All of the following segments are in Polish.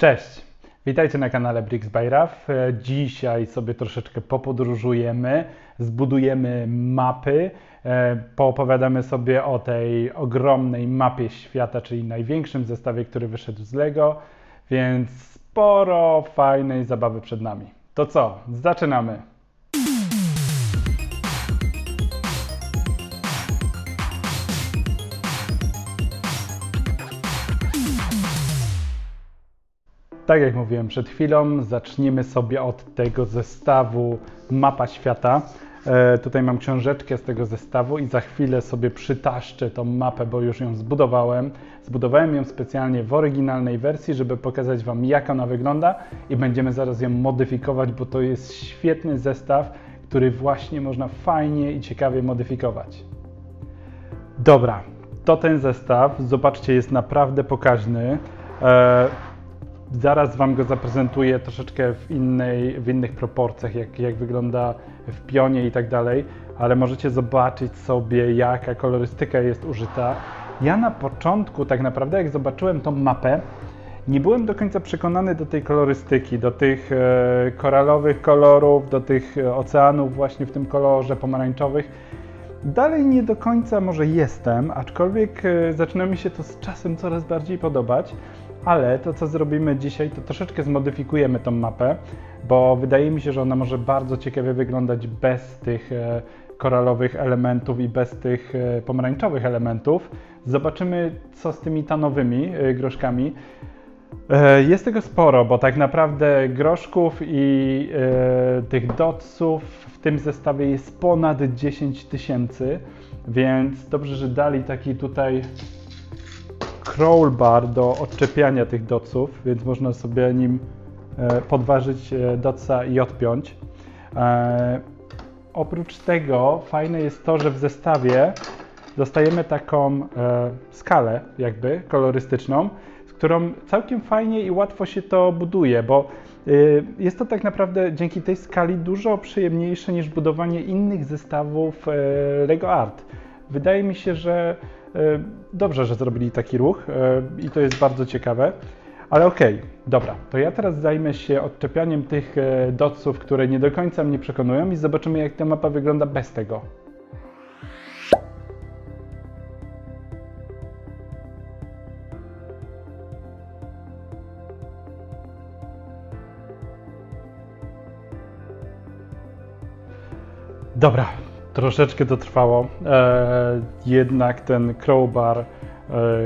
Cześć! Witajcie na kanale Bricks by Raf. E, Dzisiaj sobie troszeczkę popodróżujemy, zbudujemy mapy, e, poopowiadamy sobie o tej ogromnej mapie świata, czyli największym zestawie, który wyszedł z LEGO, więc sporo fajnej zabawy przed nami. To co? Zaczynamy! Tak jak mówiłem przed chwilą, zaczniemy sobie od tego zestawu Mapa Świata. E, tutaj mam książeczkę z tego zestawu i za chwilę sobie przytaszczę tą mapę, bo już ją zbudowałem. Zbudowałem ją specjalnie w oryginalnej wersji, żeby pokazać Wam jak ona wygląda i będziemy zaraz ją modyfikować, bo to jest świetny zestaw, który właśnie można fajnie i ciekawie modyfikować. Dobra, to ten zestaw. Zobaczcie, jest naprawdę pokaźny. E, Zaraz Wam go zaprezentuję troszeczkę w, innej, w innych proporcjach, jak, jak wygląda w pionie i tak dalej, ale możecie zobaczyć sobie, jaka kolorystyka jest użyta. Ja na początku, tak naprawdę, jak zobaczyłem tą mapę, nie byłem do końca przekonany do tej kolorystyki, do tych e, koralowych kolorów, do tych e, oceanów właśnie w tym kolorze pomarańczowych. Dalej nie do końca może jestem, aczkolwiek e, zaczyna mi się to z czasem coraz bardziej podobać. Ale to, co zrobimy dzisiaj, to troszeczkę zmodyfikujemy tą mapę, bo wydaje mi się, że ona może bardzo ciekawie wyglądać bez tych e, koralowych elementów i bez tych e, pomarańczowych elementów. Zobaczymy, co z tymi tanowymi e, groszkami. Jest tego sporo, bo tak naprawdę groszków i tych dotsów w tym zestawie jest ponad 10 tysięcy, więc dobrze, że dali taki tutaj crawl bar do odczepiania tych doców, więc można sobie nim e, podważyć e, doca i odpiąć. E, oprócz tego fajne jest to, że w zestawie dostajemy taką skalę jakby kolorystyczną, z którą całkiem fajnie i łatwo się to buduje, bo jest to tak naprawdę dzięki tej skali dużo przyjemniejsze niż budowanie innych zestawów Lego Art. Wydaje mi się, że dobrze, że zrobili taki ruch e, i to jest bardzo ciekawe. Ale okej, dobra, to ja teraz zajmę się odczepianiem tych e, doców, które nie do końca mnie przekonują i zobaczymy jak ta mapa wygląda bez tego. Dobra, troszeczkę to trwało. E, jednak ten crowbar, e,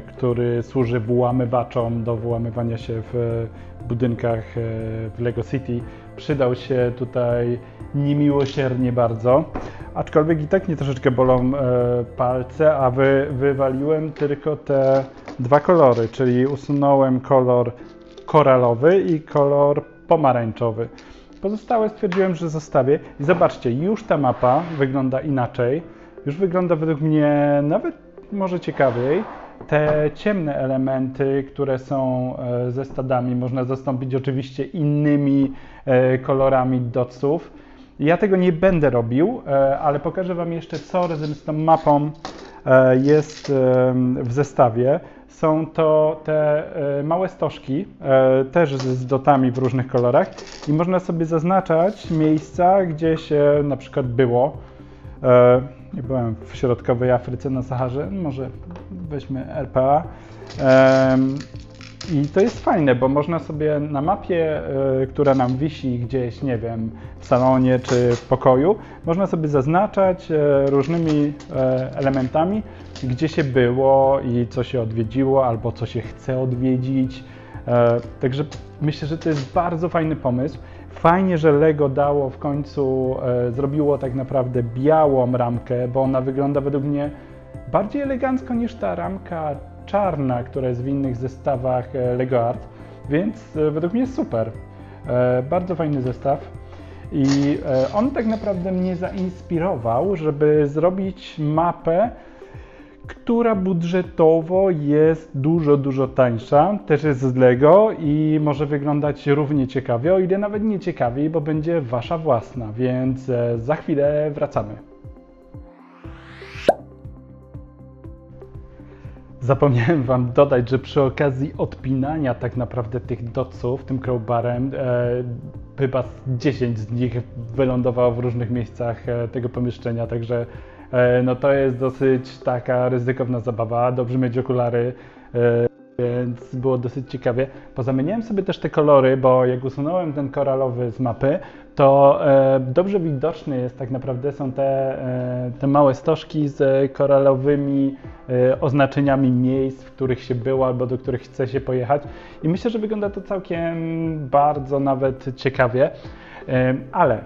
który służy włamywaczom do włamywania się w budynkach e, w Lego City, przydał się tutaj niemiłosiernie bardzo. Aczkolwiek i tak mnie troszeczkę bolą palce, a wy, wywaliłem tylko te dwa kolory, czyli usunąłem kolor koralowy i kolor pomarańczowy. Pozostałe stwierdziłem, że zostawię. I zobaczcie, już ta mapa wygląda inaczej. Już wygląda według mnie nawet może ciekawiej. Te ciemne elementy, które są e, ze stadami, można zastąpić oczywiście innymi e, kolorami doców. Ja tego nie będę robił, e, ale pokażę Wam jeszcze, co razem z tą mapą jest w zestawie. Są to te e, małe stożki, e, też z, dotami w różnych kolorach i można sobie zaznaczać miejsca, gdzie się na przykład było. E, Nie byłem w środkowej Afryce na Saharze, może weźmy RPA. I to jest fajne, bo można sobie na mapie, e, która nam wisi gdzieś, nie wiem, w salonie czy w pokoju, można sobie zaznaczać e, różnymi e, elementami, gdzie się było i co się odwiedziło, albo co się chce odwiedzić. E, Także myślę, że to jest bardzo fajny pomysł. Fajnie, że Lego dało w końcu, e, zrobiło tak naprawdę białą ramkę, bo ona wygląda według mnie bardziej elegancko niż ta ramka czarna, która jest w innych zestawach e, Lego Art, więc e, według mnie super. E, Bardzo fajny zestaw. I on tak naprawdę mnie zainspirował, żeby zrobić mapę, która budżetowo jest dużo, dużo tańsza, też jest z Lego i może wyglądać równie ciekawie, o ile nawet nie ciekawiej, bo będzie wasza własna, więc za chwilę wracamy. Zapomniałem Wam dodać, że przy okazji odpinania tak naprawdę tych doców tym crowbarem, e, chyba z 10 z nich wylądowało w różnych miejscach e, tego pomieszczenia, także e, no to jest dosyć taka ryzykowna zabawa. Dobrze mieć okulary. Więc było dosyć ciekawie. Pozamieniałem sobie też te kolory, bo jak usunąłem ten koralowy z mapy, to e, dobrze widoczny jest tak naprawdę są te, e, te małe stożki z koralowymi e, oznaczeniami miejsc, w których się było albo do których chce się pojechać. I myślę, że wygląda to całkiem bardzo nawet ciekawie. E, ale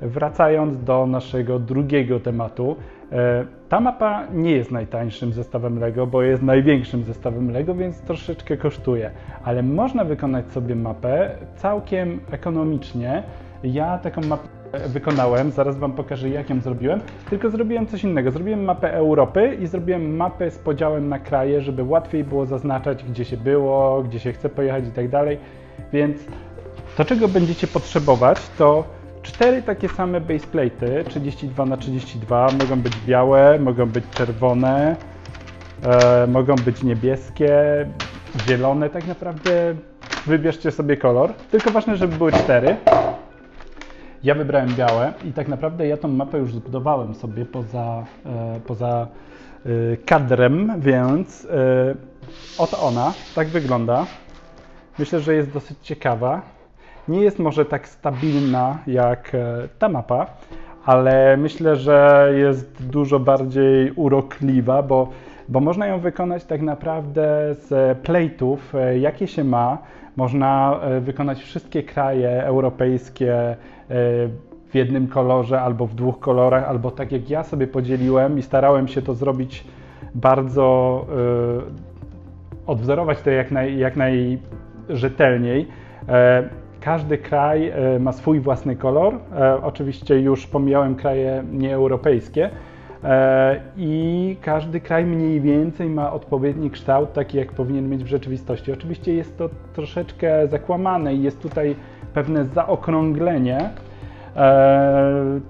wracając do naszego drugiego tematu, ta mapa nie jest najtańszym zestawem LEGO, bo jest największym zestawem LEGO, więc troszeczkę kosztuje, ale można wykonać sobie mapę całkiem ekonomicznie. Ja taką mapę wykonałem, zaraz Wam pokażę jak ją zrobiłem, tylko zrobiłem coś innego. Zrobiłem mapę Europy i zrobiłem mapę z podziałem na kraje, żeby łatwiej było zaznaczać, gdzie się było, gdzie się chce pojechać i tak dalej. Więc to, czego będziecie potrzebować, to cztery takie same baseplate'y 32 na 32 mogą być białe, mogą być czerwone, e, mogą być niebieskie, zielone, tak naprawdę wybierzcie sobie kolor. Tylko ważne, żeby były cztery. Ja wybrałem białe i tak naprawdę ja tą mapę już zbudowałem sobie poza, e, poza e, kadrem, więc e, oto ona, tak wygląda. Myślę, że jest dosyć ciekawa. Nie jest może tak stabilna jak e, ta mapa, ale myślę, że jest dużo bardziej urokliwa, bo, bo można ją wykonać tak naprawdę z plate'ów, e, jakie się ma. Można e, wykonać wszystkie kraje europejskie w jednym kolorze albo w dwóch kolorach, albo tak jak ja sobie podzieliłem i starałem się to zrobić bardzo odwzorować to jak, naj, jak najrzetelniej. Każdy kraj e, ma swój własny kolor. E, Oczywiście już pomijałem kraje nieeuropejskie. E, I każdy kraj mniej więcej ma odpowiedni kształt, taki jak powinien mieć w rzeczywistości. Oczywiście jest to troszeczkę zakłamane i jest tutaj pewne zaokrąglenie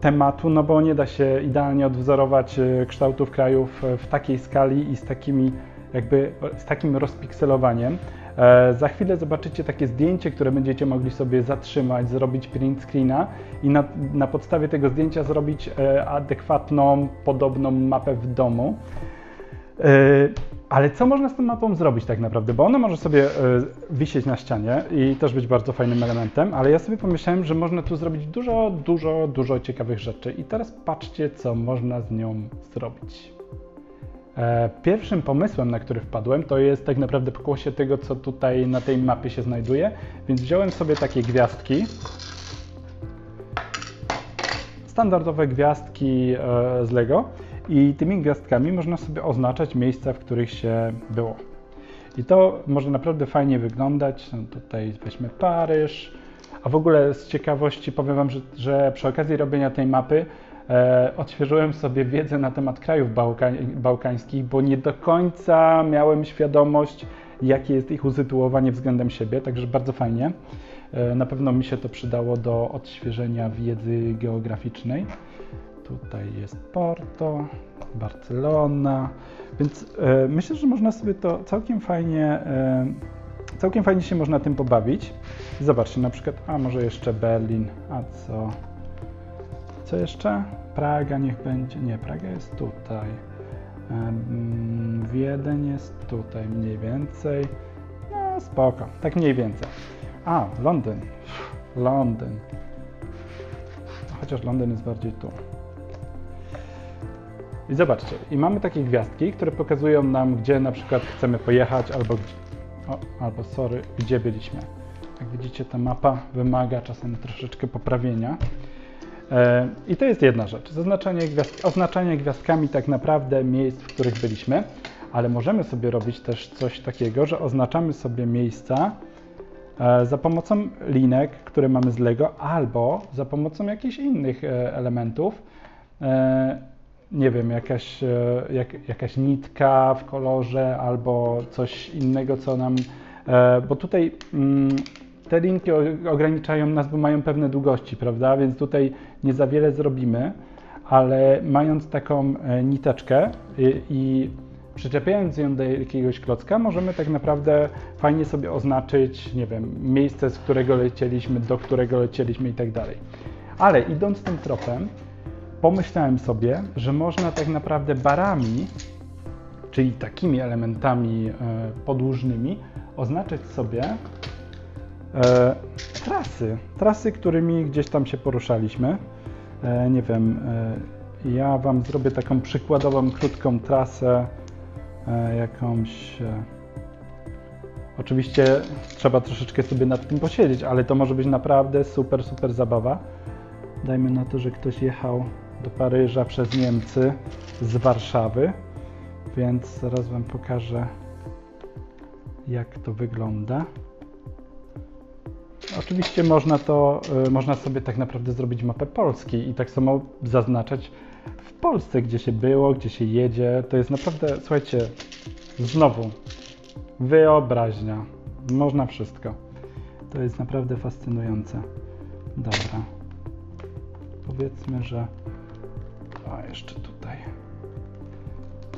tematu, no bo nie da się idealnie odwzorować kształtów krajów w takiej skali i z takimi jakby z takim rozpikselowaniem. E, Za chwilę zobaczycie takie zdjęcie, które będziecie mogli sobie zatrzymać, zrobić print screena i na, na podstawie tego zdjęcia zrobić e, adekwatną, podobną mapę w domu. E, Ale co można z tą mapą zrobić tak naprawdę? Bo ona może sobie wisieć na ścianie i też być bardzo fajnym elementem, ale ja sobie pomyślałem, że można tu zrobić dużo, dużo, dużo ciekawych rzeczy. I teraz patrzcie, co można z nią zrobić. E, Pierwszym pomysłem, na który wpadłem, to jest tak naprawdę pokłosie tego, co tutaj na tej mapie się znajduje, więc wziąłem sobie takie gwiazdki. Standardowe gwiazdki e, z Lego i tymi gwiazdkami można sobie oznaczać miejsca, w których się było. I to może naprawdę fajnie wyglądać. No tutaj weźmy Paryż. A w ogóle z ciekawości powiem Wam, że, że przy okazji robienia tej mapy odświeżyłem sobie wiedzę na temat krajów bałka, bałkańskich, bo nie do końca miałem świadomość, jakie jest ich usytuowanie względem siebie, także bardzo fajnie. E, na pewno mi się to przydało do odświeżenia wiedzy geograficznej. Tutaj jest Porto, Barcelona, więc e, myślę, że można sobie to całkiem fajnie, e, całkiem fajnie się można tym pobawić. Zobaczcie, na przykład, a może jeszcze Berlin, a co? Co jeszcze? Praga niech będzie. Nie, Praga jest tutaj. Em, Wiedeń jest tutaj mniej więcej. No spoko, tak mniej więcej. A, Londyn. Londyn. Chociaż Londyn jest bardziej tu. I zobaczcie, i mamy takie gwiazdki, które pokazują nam, gdzie na przykład chcemy pojechać, albo o, albo sorry, gdzie byliśmy. Jak widzicie, ta mapa wymaga czasem troszeczkę poprawienia. E, I to jest jedna rzecz, zaznaczanie gwiazd, oznaczanie gwiazdkami tak naprawdę miejsc, w których byliśmy, ale możemy sobie robić też coś takiego, że oznaczamy sobie miejsca e, za pomocą linek, które mamy z Lego, albo za pomocą jakichś innych e, elementów. Nie wiem, jakaś, jak, jakaś nitka w kolorze, albo coś innego, co nam. Bo tutaj mm, te linki ograniczają nas, bo mają pewne długości, prawda? Więc tutaj nie za wiele zrobimy, ale mając taką e, niteczkę i, i przyczepiając ją do jakiegoś klocka, możemy tak naprawdę fajnie sobie oznaczyć, nie wiem, miejsce, z którego lecieliśmy, do którego lecieliśmy i tak dalej. Ale idąc tym tropem, pomyślałem sobie, że można tak naprawdę barami, czyli takimi elementami e, podłużnymi, oznaczać sobie e, trasy, trasy, którymi gdzieś tam się poruszaliśmy. E, nie wiem, e, ja Wam zrobię taką przykładową, krótką trasę, e, jakąś. E, oczywiście trzeba troszeczkę sobie nad tym posiedzieć, ale to może być naprawdę super, super zabawa. Dajmy na to, że ktoś jechał do Paryża przez Niemcy z Warszawy, więc zaraz Wam pokażę, jak to wygląda. Oczywiście można to, y, można sobie tak naprawdę zrobić mapę Polski i tak samo zaznaczać w Polsce, gdzie się było, gdzie się jedzie. To jest naprawdę, słuchajcie, znowu wyobraźnia. Można wszystko. To jest naprawdę fascynujące. Dobra. Powiedzmy, że. A jeszcze tutaj.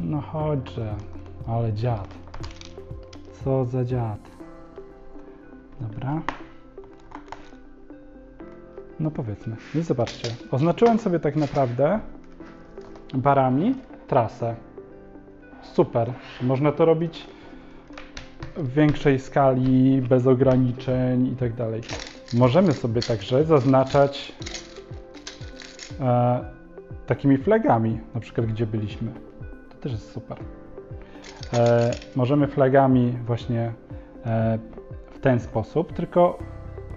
No chodźże, ale dziad. Co za dziad. Dobra. No powiedzmy. I zobaczcie. Oznaczyłem sobie tak naprawdę barami trasę. Super. Można to robić w większej skali, bez ograniczeń i tak dalej. Możemy sobie także zaznaczać e, takimi flagami, na przykład gdzie byliśmy. To też jest super. E, możemy flagami właśnie e, w ten sposób, tylko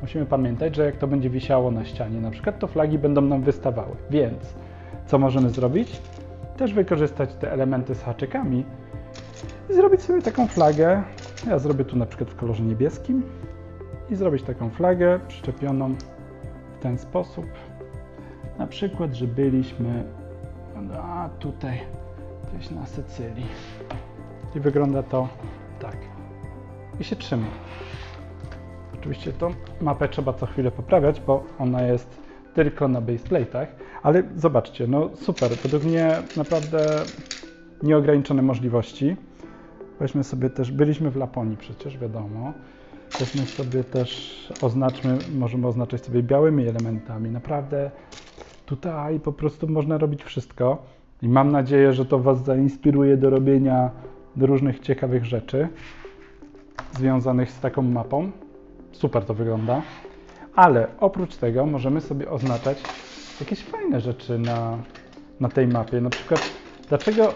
musimy pamiętać, że jak to będzie wisiało na ścianie, na przykład, to flagi będą nam wystawały. Więc co możemy zrobić? Też wykorzystać te elementy z haczykami i zrobić sobie taką flagę. Ja zrobię tu na przykład w kolorze niebieskim i zrobić taką flagę przyczepioną w ten sposób. Na przykład, że byliśmy a tutaj gdzieś na Sycylii. I wygląda to tak. I się trzyma. Oczywiście tą mapę trzeba co chwilę poprawiać, bo ona jest tylko na baseplate'ach, ale zobaczcie, no super, według mnie naprawdę nieograniczone możliwości. Weźmy sobie też, byliśmy w Laponii przecież, wiadomo. Weźmy sobie też, oznaczmy, możemy oznaczać sobie białymi elementami. Naprawdę tutaj po prostu można robić wszystko i mam nadzieję, że to Was zainspiruje do robienia różnych ciekawych rzeczy związanych z taką mapą. Super to wygląda. Ale oprócz tego możemy sobie oznaczać jakieś fajne rzeczy na, na tej mapie. Na przykład, dlaczego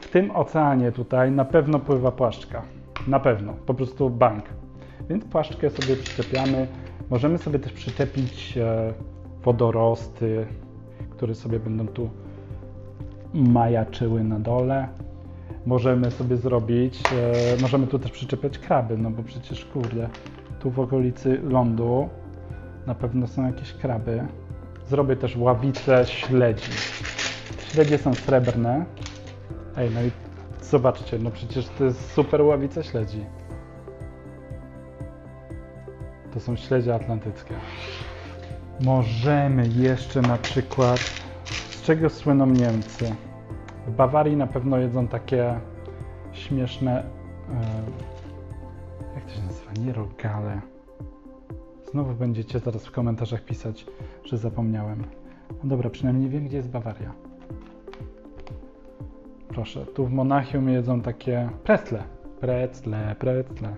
w tym oceanie tutaj na pewno pływa płaszczka? Na pewno, po prostu bank. Więc płaszczkę sobie przyczepiamy. Możemy sobie też przyczepić e, wodorosty, które sobie będą tu majaczyły na dole. Możemy sobie zrobić, e, możemy tu też przyczepiać kraby, no bo przecież kurde, tu w okolicy lądu na pewno są jakieś kraby. Zrobię też ławicę śledzi. Śledzie są srebrne. Ej, no i zobaczcie, no przecież to jest super ławica śledzi. To są śledzie atlantyckie. Możemy jeszcze na przykład, z czego słyną Niemcy? W Bawarii na pewno jedzą takie śmieszne, e, jak to się nazywa, nie rogale. Znowu będziecie zaraz w komentarzach pisać, że zapomniałem. No dobra, przynajmniej wiem, gdzie jest Bawaria. Proszę, tu w Monachium jedzą takie precle. Precle, precle.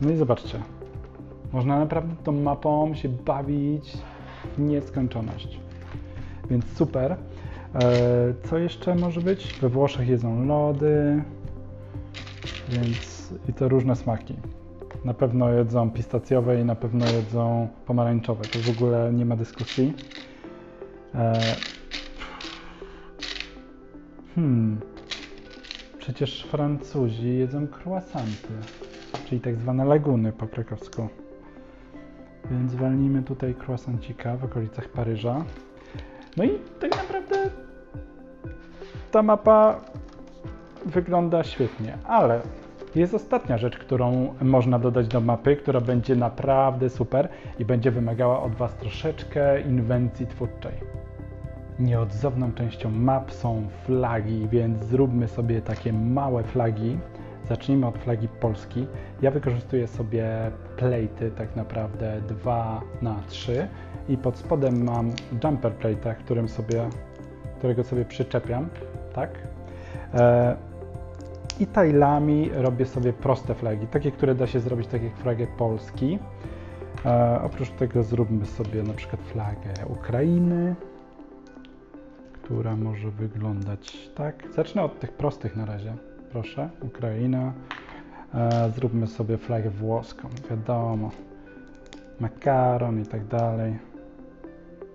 No i zobaczcie. Można naprawdę tą mapą się bawić w nieskończoność. Więc super. E, Co jeszcze może być? We Włoszech jedzą lody, więc i to różne smaki. Na pewno jedzą pistacjowe i na pewno jedzą pomarańczowe. To w ogóle nie ma dyskusji. E, Hmm. Przecież Francuzi jedzą croissanty, czyli tak zwane laguny po krakowsku. Więc walnijmy tutaj croissancika w okolicach Paryża. No i tak naprawdę ta mapa wygląda świetnie, ale jest ostatnia rzecz, którą można dodać do mapy, która będzie naprawdę super i będzie wymagała od Was troszeczkę inwencji twórczej. Nieodzowną częścią map są flagi, więc zróbmy sobie takie małe flagi. Zacznijmy od flagi Polski. Ja wykorzystuję sobie plejty tak naprawdę 2 na 3 i pod spodem mam jumper plate'a, którym sobie, którego sobie przyczepiam, tak? E, I tajlami robię sobie proste flagi, takie, które da się zrobić tak jak flagę Polski. E, oprócz tego zróbmy sobie na przykład flagę Ukrainy, która może wyglądać tak. Zacznę od tych prostych na razie. Proszę, Ukraina. E, zróbmy sobie flagę włoską, wiadomo. Makaron i tak dalej.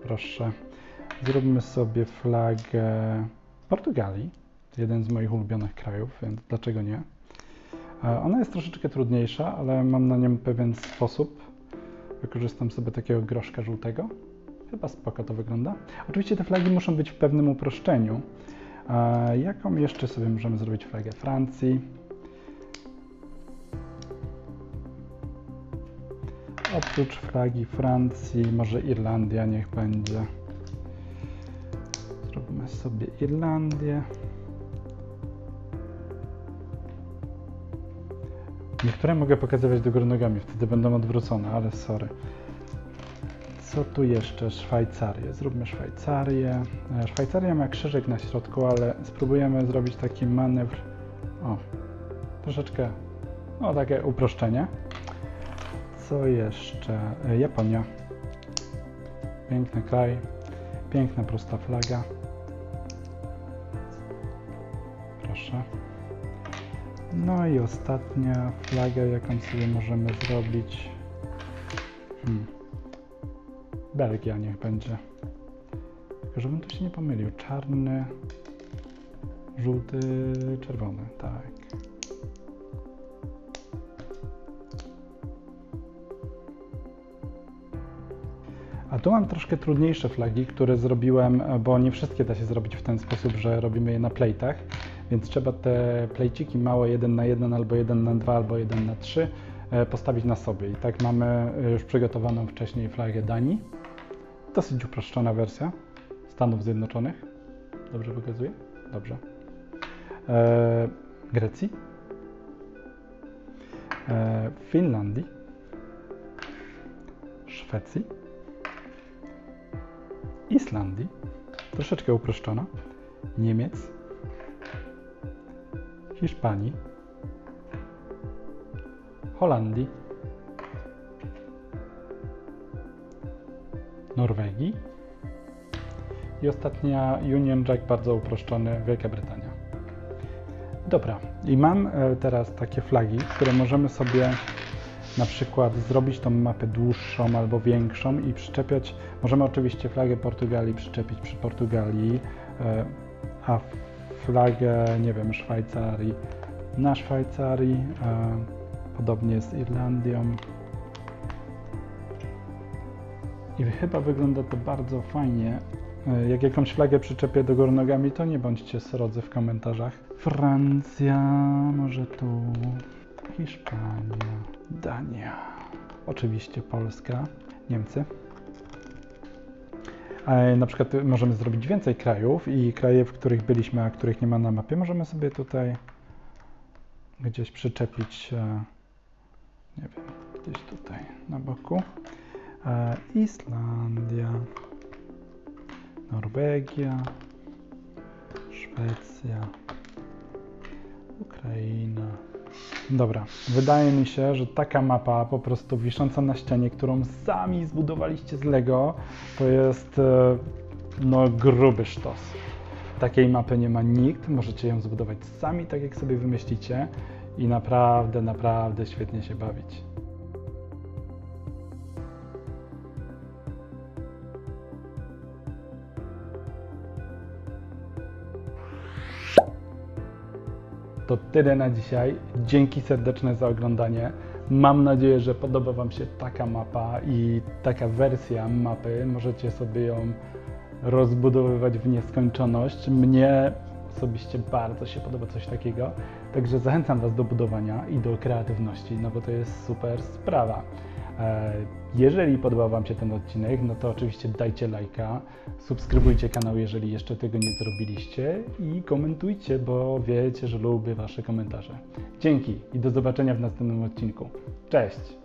Proszę. Zróbmy sobie flagę Portugalii. Jeden z moich ulubionych krajów, więc dlaczego nie? E, Ona jest troszeczkę trudniejsza, ale mam na nią pewien sposób. Wykorzystam sobie takiego groszka żółtego. Chyba spoko to wygląda. Oczywiście te flagi muszą być w pewnym uproszczeniu. E, jaką jeszcze sobie możemy zrobić flagę Francji? Oprócz flagi Francji, może Irlandia niech będzie. Zróbmy sobie Irlandię. Niektóre mogę pokazywać do góry nogami, wtedy będą odwrócone, ale sorry. Co tu jeszcze? Szwajcarię. Zróbmy Szwajcarię. E, Szwajcaria ma krzyżyk na środku, ale spróbujemy zrobić taki manewr. O, troszeczkę, no takie uproszczenie. Co jeszcze? E, Japonia. Piękny kraj, piękna, prosta flaga. Proszę. No i ostatnia flaga, jaką sobie możemy zrobić. Hmm. Belgia niech będzie. Żebym tu się nie pomylił. Czarny, żółty, czerwony, tak. A tu mam troszkę trudniejsze flagi, które zrobiłem, bo nie wszystkie da się zrobić w ten sposób, że robimy je na plejtach, więc trzeba te plejciki małe 1 na 1 albo 1 na 2 albo 1 na 3 e, postawić na sobie. I tak mamy e, już przygotowaną wcześniej flagę Danii. Dosyć uproszczona wersja Stanów Zjednoczonych. Dobrze pokazuje? Dobrze. E, Grecji. E, Finlandii. Szwecji. Islandii. Troszeczkę uproszczona. Niemiec. Hiszpanii. Holandii. Norwegii. I ostatnia Union Jack, bardzo uproszczony, Wielka Brytania. Dobra, i mam e, teraz takie flagi, które możemy sobie na przykład zrobić tą mapę dłuższą albo większą i przyczepiać. Możemy oczywiście flagę Portugalii przyczepić przy Portugalii, e, a flagę, nie wiem, Szwajcarii na Szwajcarii. Podobnie z Irlandią. I chyba wygląda to bardzo fajnie. E, Jak jakąś flagę przyczepię do góry nogami, to nie bądźcie srodzy w komentarzach. Francja, może tu. Hiszpania, Dania. Oczywiście Polska, Niemcy. E, Na przykład możemy zrobić więcej krajów i kraje, w których byliśmy, a których nie ma na mapie, możemy sobie tutaj gdzieś przyczepić, e, nie wiem, gdzieś tutaj na boku. E, Islandia, Norwegia, Szwecja, Ukraina. Dobra, wydaje mi się, że taka mapa po prostu wisząca na ścianie, którą sami zbudowaliście z Lego, to jest e, no gruby sztos. Takiej mapy nie ma nikt, możecie ją zbudować sami tak jak sobie wymyślicie i naprawdę, naprawdę świetnie się bawić. To tyle na dzisiaj. Dzięki serdeczne za oglądanie. Mam nadzieję, że podoba Wam się taka mapa i taka wersja mapy. Możecie sobie ją rozbudowywać w nieskończoność. Mnie osobiście bardzo się podoba coś takiego. Także zachęcam Was do budowania i do kreatywności, no bo to jest super sprawa. E, Jeżeli podobał Wam się ten odcinek, no to oczywiście dajcie lajka, subskrybujcie kanał, jeżeli jeszcze tego nie zrobiliście i komentujcie, bo wiecie, że lubię Wasze komentarze. Dzięki i do zobaczenia w następnym odcinku. Cześć!